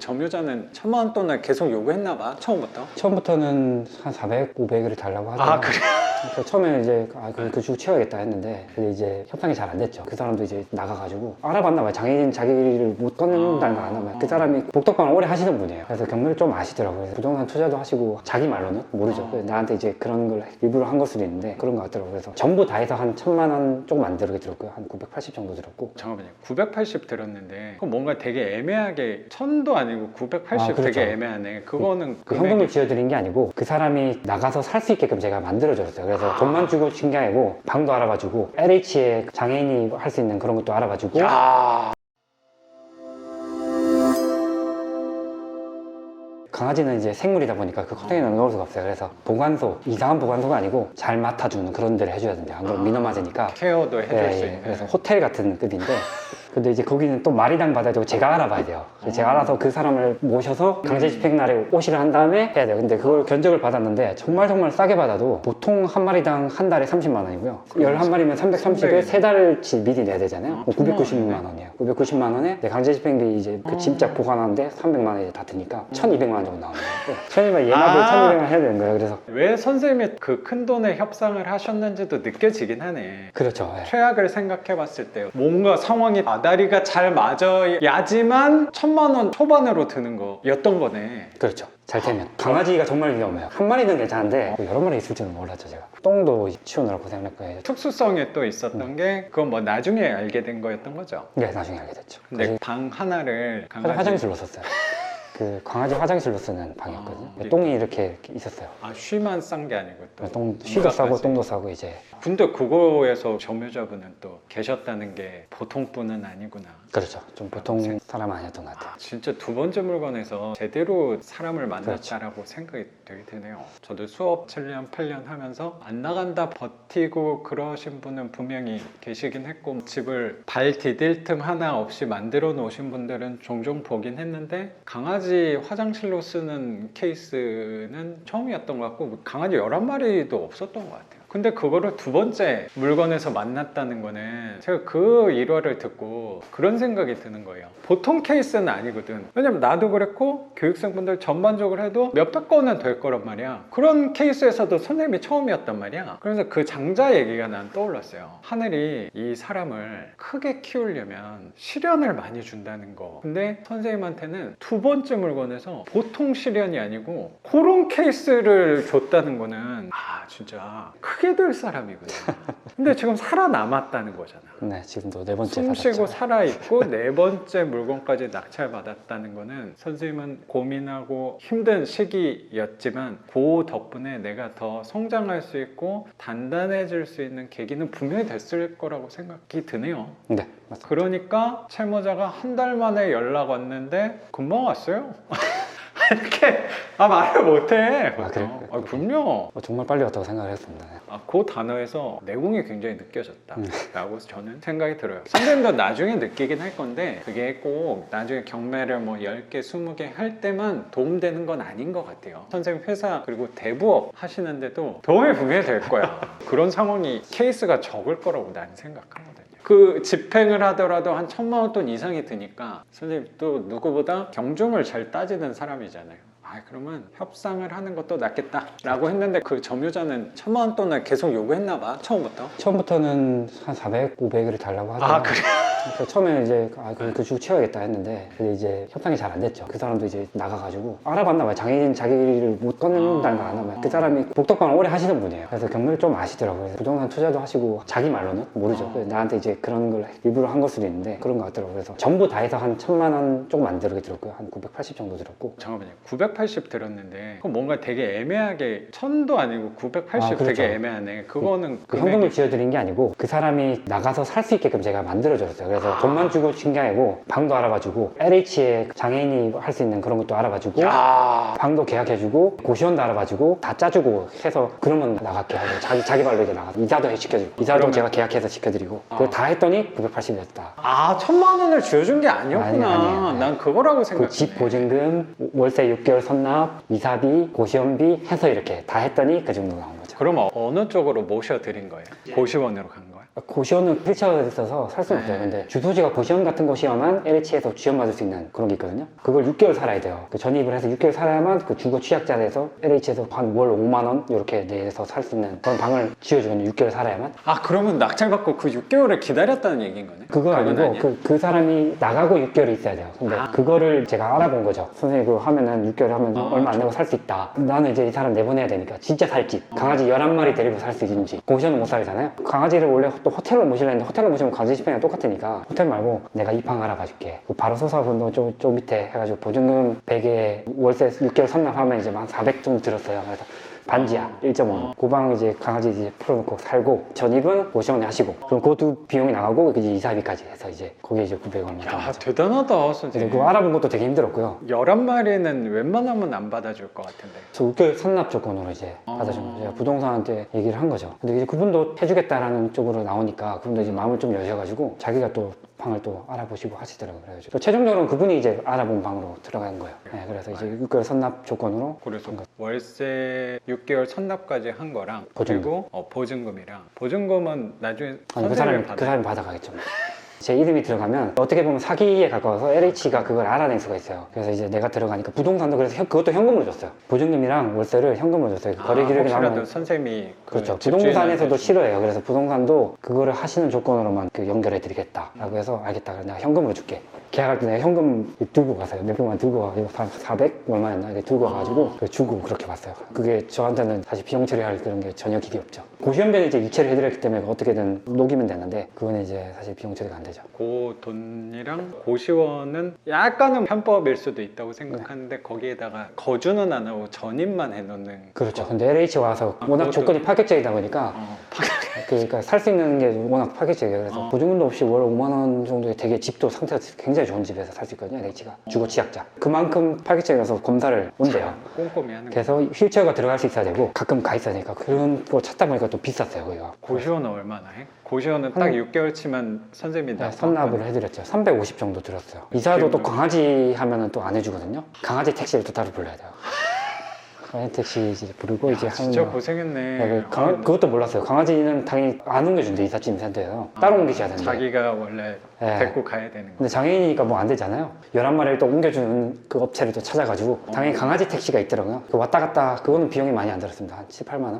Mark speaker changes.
Speaker 1: 점유자는 천만 원 돈을 계속 요구했나 봐 처음부터.
Speaker 2: 처음부터는 한 400, 500을 달라고 하더라고요.
Speaker 1: 아 그래?
Speaker 2: 그래서 처음에는 이제 아, 그럼 그 주고 채워야겠다 했는데 근데 이제 협상이 잘 안 됐죠. 그 사람도 이제 나가가지고 알아봤나 봐요. 장애인 자기를 못거
Speaker 1: 아.
Speaker 2: 아나 봐요. 그 사람이 복덕방을 오래 하시는 분이에요. 그래서 경매를 좀 아시더라고요. 그래서 부동산 투자도 하시고 자기 말로는 모르죠.
Speaker 1: 아.
Speaker 2: 그래서 나한테 이제 그런 걸 일부러 한 걸 수도 있는데 그런 것 같더라고요. 그래서 전부 다 해서 한 천만 원 조금 안 들게 들었고요. 한 980 정도 들었고
Speaker 1: 잠깐만요. 980 들었는데 그거 뭔가 되게 애매하게 천도 아니고 980
Speaker 2: 아, 그렇죠.
Speaker 1: 되게 애매하네. 그거는
Speaker 2: 그
Speaker 1: 금액이-
Speaker 2: 현금을 지어드린 게 아니고 그 사람이 나가서 살 수 있게끔 제가 만들어줬어요. 그래서 돈만 주고 친 게 아니고 방도 알아봐주고 LH에 장애인이 할 수 있는 그런 것도 알아봐주고
Speaker 1: 야
Speaker 2: 강아지는 이제 생물이다 보니까 그 컨테이너에 넣을 수가 없어요. 그래서 보관소, 이상한 보관소가 아니고 잘 맡아주는 그런 데를 해줘야 된대요. 안 그러면 민원 맞으니까.
Speaker 1: 케어도 해줄
Speaker 2: 예,
Speaker 1: 수
Speaker 2: 예.
Speaker 1: 있는.
Speaker 2: 그래서 호텔 같은 급인데 근데 이제 거기는 또 말이당 받아주고 제가 알아봐야 돼요. 제가 알아서 그 사람을 모셔서 강제 집행 날에 오시를 한 다음에 해야 돼요. 근데 그걸 견적을 받았는데 정말 정말 싸게 받아도 보통 한 마리당 한 달에 30만 원이고요. 11마리면 330에 세 달치 미리 내야 되잖아요.
Speaker 1: 아,
Speaker 2: 990만 원이에요. 990만 원에 내 강제 집행비 이제 그 짐짝 보관하는데 300만 원이 다 드니까 1,200만 원 정도 나오는 거예요. 1,200만 얘마도
Speaker 1: 아.
Speaker 2: 1,200만 원 해야 되는 거예요. 그래서
Speaker 1: 왜 선생님이 그 큰 돈에 협상을 하셨는지도 느껴지긴 하네.
Speaker 2: 그렇죠. 예.
Speaker 1: 최악을 생각해 봤을 때 뭔가 상황이 아다리가 잘 맞아야지만 천만 원 초반으로 드는 거였던 거네.
Speaker 2: 그렇죠. 잘 되면. 강아지가 정말 위험해요. 한 마리는 괜찮은데 여러 마리 있을 줄은 몰랐죠, 제가. 똥도 치우느라 고생을 했고요.
Speaker 1: 특수성이 또 있었던 게 그건 뭐 나중에 알게 된 거였던 거죠.
Speaker 2: 네, 나중에 알게 됐죠.
Speaker 1: 근데 방 하나를
Speaker 2: 화-
Speaker 1: 강아지
Speaker 2: 화장실로 썼어요. 그 강아지 화장실로 쓰는 방이었거든요.
Speaker 1: 아,
Speaker 2: 똥이 이렇게, 이렇게 있었어요.
Speaker 1: 아 쉬만 싼 게 아니고 또
Speaker 2: 똥, 쉬도 싸고
Speaker 1: 인간까지.
Speaker 2: 똥도 싸고 이제
Speaker 1: 근데 그거에서 점유자분은 또 계셨다는 게 보통 분은 아니구나.
Speaker 2: 그렇죠. 좀 보통 사람 아니었던 것 같아요.
Speaker 1: 진짜 두 번째 물건에서 제대로 사람을
Speaker 2: 그렇죠.
Speaker 1: 만났다라고 생각이 되게 드네요. 저도 수업 7년, 8년 하면서 안 나간다 버티고 그러신 분은 분명히 계시긴 했고 집을 발 디딜 틈 하나 없이 만들어 놓으신 분들은 종종 보긴 했는데 강아지 화장실로 쓰는 케이스는 처음이었던 것 같고 강아지 11마리도 없었던 것 같아요. 근데 그거를 두 번째 물건에서 만났다는 거는 제가 그 일화를 듣고 그런 생각이 드는 거예요. 보통 케이스는 아니거든. 왜냐면 나도 그랬고 교육생분들 전반적으로 해도 몇백 건은 될 거란 말이야. 그런 케이스에서도 선생님이 처음이었단 말이야. 그래서 그 장자 얘기가 난 떠올랐어요. 하늘이 이 사람을 크게 키우려면 시련을 많이 준다는 거. 근데 선생님한테는 두 번째 물건에서 보통 시련이 아니고 그런 케이스를 줬다는 거는 아 진짜 크게 될 사람이구나. 근데 지금 살아남았다는 거잖아.
Speaker 2: 네, 지금도 네 번째
Speaker 1: 숨 쉬고
Speaker 2: 받았죠.
Speaker 1: 살아있고 네 번째 물건까지 낙찰받았다는 거는 선생님은 고민하고 힘든 시기였지만 그 덕분에 내가 더 성장할 수 있고 단단해질 수 있는 계기는 분명히 됐을 거라고 생각이 드네요.
Speaker 2: 네, 맞습니다.
Speaker 1: 그러니까 채무자가 한 달 만에 연락 왔는데 금방 왔어요. 이렇게 아 말을 못해.
Speaker 2: 아, 그래요?
Speaker 1: 아, 그럼요.
Speaker 2: 어, 정말 빨리 왔다고 생각을 했습니다. 네.
Speaker 1: 아, 그 단어에서 내공이 굉장히
Speaker 2: 음.
Speaker 1: 느껴졌다라고 저는 생각이 들어요. 선생님도 나중에 느끼긴 할 건데 그게 꼭 나중에 경매를 뭐 10개, 20개 할 때만 도움되는 건 아닌 것 같아요. 선생님 회사 그리고 대부업 하시는데도 도움이 분명히 될 거야. 그런 상황이 케이스가 적을 거라고 나는 생각하거든요. 그 집행을 하더라도 한 천만 원 돈 이상이 드니까 선생님 또 누구보다 경중을 잘 따지는 사람이잖아요. 아 그러면 협상을 하는 것도 낫겠다 라고 했는데 그 점유자는 천만 원 돈을 계속 요구했나 봐 처음부터.
Speaker 2: 처음부터는 한 400, 500을 달라고 하더라고요.
Speaker 1: 아 그래?
Speaker 2: 그래서 처음에는 이제 아, 그럼 그 주고 채워야겠다 했는데 근데 이제 협상이 잘 안 됐죠. 그 사람도 이제 나가가지고 알아봤나 봐요. 장애인 자기를 못 꺼낸다는 거 아나 봐요. 그 사람이 복덕방을 오래 하시는 분이에요. 그래서 경매를 좀 아시더라고요. 그래서 부동산 투자도 하시고 자기 말로는 모르죠. 그래서 나한테 이제 그런 걸 일부러 한 걸 수도 있는데 그런 것 같더라고요. 그래서 전부 다 해서 한 천만 원 조금 안 들게 들었고요. 한 980 정도 들었고
Speaker 1: 잠깐만요. 980 들었는데 그건 뭔가 되게 애매하게 천도 아니고 980
Speaker 2: 아, 그렇죠.
Speaker 1: 되게 애매하네. 그거는
Speaker 2: 그
Speaker 1: 금액이-
Speaker 2: 현금을 지어드린 게 아니고 그 사람이 나가서 살 수 있게끔 제가 만들어줬어요. 그래서 돈만 주고 친게 아니고 방도 알아봐주고 LH에 장애인이 할 수 있는 그런 것도 알아봐주고
Speaker 1: 야
Speaker 2: 방도 계약해주고 고시원도 알아봐주고 다 짜주고 해서 그러면 나갈게 하고 자기 자기 발로 이제 나가 이사도 시켜주고 이사도
Speaker 1: 그러면-
Speaker 2: 제가 계약해서 시켜드리고
Speaker 1: 아.
Speaker 2: 그거 다 했더니 980이었다.
Speaker 1: 아 천만 원을 쥐어준 게 아니었구나.
Speaker 2: 아니, 아니에요. 아니에요.
Speaker 1: 난 그거라고 생각해.
Speaker 2: 그집 보증금, 월세 6개월 선납, 이사비, 고시원비 해서 이렇게 다 했더니 그 정도 나온 거죠.
Speaker 1: 그럼 어느 쪽으로 모셔드린 거예요? 고시원으로 간 거예요?
Speaker 2: 고시원은 휠체어가 있어서 살 수는
Speaker 1: 네.
Speaker 2: 없어요. 근데 주소지가 고시원 같은 곳이어만 LH에서 지원받을 수 있는 그런 게 있거든요. 그걸 6개월 살아야 돼요. 그 전입을 해서 6개월 살아야만 그 주거 취약자 돼서 LH에서 한 월 5만 원 이렇게 내서 살 수 있는 그런 방을 지어주거든요. 6개월 살아야만.
Speaker 1: 아 그러면 낙찰받고 그 6개월을 기다렸다는 얘기인 거네?
Speaker 2: 그거 아니고
Speaker 1: 아니야?
Speaker 2: 그, 그 사람이 나가고 6개월이 있어야 돼요. 근데
Speaker 1: 아.
Speaker 2: 그거를 제가 알아본 거죠. 선생님 그거 하면은 6개월 하면
Speaker 1: 아,
Speaker 2: 얼마 안 내고 살 수 있다. 나는 이제 이 사람 내보내야 되니까 진짜 살 집. 강아지 11마리 데리고 살 수 있는지. 고시원은 못 살잖아요. 강아지를 원래 또 호텔로 모시려 했는데 호텔로 모시면 강아지 집행이랑 똑같으니까 호텔 말고 내가 이방 알아봐 줄게. 그 바로 소사분도 좀, 좀 밑에 해가지고 보증금 100에 월세 6개월 선납하면 이제 한 400 정도 들었어요. 그래서 반지하 1.5. 그방 이제 강아지 이제 풀어놓고 살고 전입은 고시원에 하시고 그럼 그것도 비용이 나가고 이제 이사비까지 해서 이제 거기에 이제 900 얼마
Speaker 1: 야
Speaker 2: 들어가죠.
Speaker 1: 대단하다
Speaker 2: 그래서
Speaker 1: 선생님
Speaker 2: 그거 알아본 것도 되게 힘들었고요.
Speaker 1: 11마리는 웬만하면 안 받아줄 것 같은데
Speaker 2: 저 6개월 선납 조건으로 이제
Speaker 1: 어.
Speaker 2: 받아준 거죠. 제가 부동산한테 얘기를 한 거죠. 근데 이제 그분도 해주겠다라는 쪽으로 나오니까 그분도 이제 마음을 좀 여셔가지고 자기가 또 방을 또 알아보시고 하시더라고요. 그래가지고 또 최종적으로는 그분이 이제 알아본 방으로 들어간 거예요. 네, 그래서 이제 6개월 선납 조건으로
Speaker 1: 그래서
Speaker 2: 거.
Speaker 1: 월세 6개월 선납까지 한 거랑
Speaker 2: 보증금.
Speaker 1: 그리고 어, 보증금이랑 보증금은 나중에
Speaker 2: 아니, 그
Speaker 1: 선생님이
Speaker 2: 사람이
Speaker 1: 받아
Speaker 2: 그 사람이 받아가겠죠. 제 이름이 들어가면 어떻게 보면 사기에 가까워서 LH가 그걸 알아낼 수가 있어요. 그래서 이제 내가 들어가니까 부동산도 그래서 현- 그것도 현금으로 줬어요. 보증금이랑 월세를 현금으로 줬어요.
Speaker 1: 아,
Speaker 2: 거래 기록이
Speaker 1: 혹시라도
Speaker 2: 나오면
Speaker 1: 선생님이 그
Speaker 2: 그렇죠.
Speaker 1: 집주인한테
Speaker 2: 부동산에서도
Speaker 1: 주-
Speaker 2: 싫어해요. 그래서 부동산도 그거를 하시는 조건으로만 그 연결해 드리겠다라고 해서 알겠다. 그래 내가 현금으로 줄게. 계약할 때 내가 현금 들고 가서요. 몇 백만 들고 가가지고 한 400 얼마였나 이렇게 들고 와가지고 그 주고 그렇게 봤어요. 그게 저한테는 사실 비용 처리할 그런 게 전혀 길이 없죠. 고시원비는 이제 유체를 해드렸기 때문에 어떻게든 녹이면 되는데 그건 이제 사실 비용 처리가 안 되죠.
Speaker 1: 그 돈이랑 고시원은 약간은 편법일 수도 있다고 생각하는데
Speaker 2: 네.
Speaker 1: 거기에다가 거주는 안 하고 전입만 해놓는
Speaker 2: 그렇죠. 근데 LH 와서
Speaker 1: 아,
Speaker 2: 워낙
Speaker 1: 그것도-
Speaker 2: 조건이 파격적이다 보니까
Speaker 1: 어,
Speaker 2: 그러니까 살 수 있는 게 워낙 파격적이에요. 그래서
Speaker 1: 어.
Speaker 2: 보증금도 없이 월 5만 원 정도의 되게 집도 상태가 굉장히 좋은 집에서 살 수 있거든요. LH가 주거 취약자. 그만큼 파격적이라서 검사를 온대요.
Speaker 1: 꼼꼼히 하는 거
Speaker 2: 그래서 휠체어가 들어갈 수 있어야 되고 가끔 가 있어야 되니까 그런 거 찾다 보니까 또 비쌌어요. 거기가.
Speaker 1: 고시원은 얼마나 해? 고시원은 딱
Speaker 2: 한-
Speaker 1: 6개월 치면 선생님이
Speaker 2: 네,
Speaker 1: 나
Speaker 2: 선납을 해드렸죠. 350 정도 들었어요. 이사도 또 강아지 하면은 또 안 해주거든요. 강아지 택시를 또 따로 불러야 돼요. 강아지 택시 이제 부르고 이제 하는
Speaker 1: 진짜
Speaker 2: 거.
Speaker 1: 고생했네
Speaker 2: 네, 그 강아- 그것도 몰랐어요. 강아지는 당연히 안 옮겨준대 이삿짐 센터에서 따로 옮기셔야 되는데.
Speaker 1: 자기가 원래
Speaker 2: 네.
Speaker 1: 데리고 가야 되는 거
Speaker 2: 근데 장애인이니까 뭐 안 되잖아요. 11마리를 또 옮겨주는 그 업체를 또 찾아가지고 당연히 강아지 택시가 있더라고요. 그 왔다 갔다 그거는 비용이 많이 안 들었습니다. 한 7, 8만 원.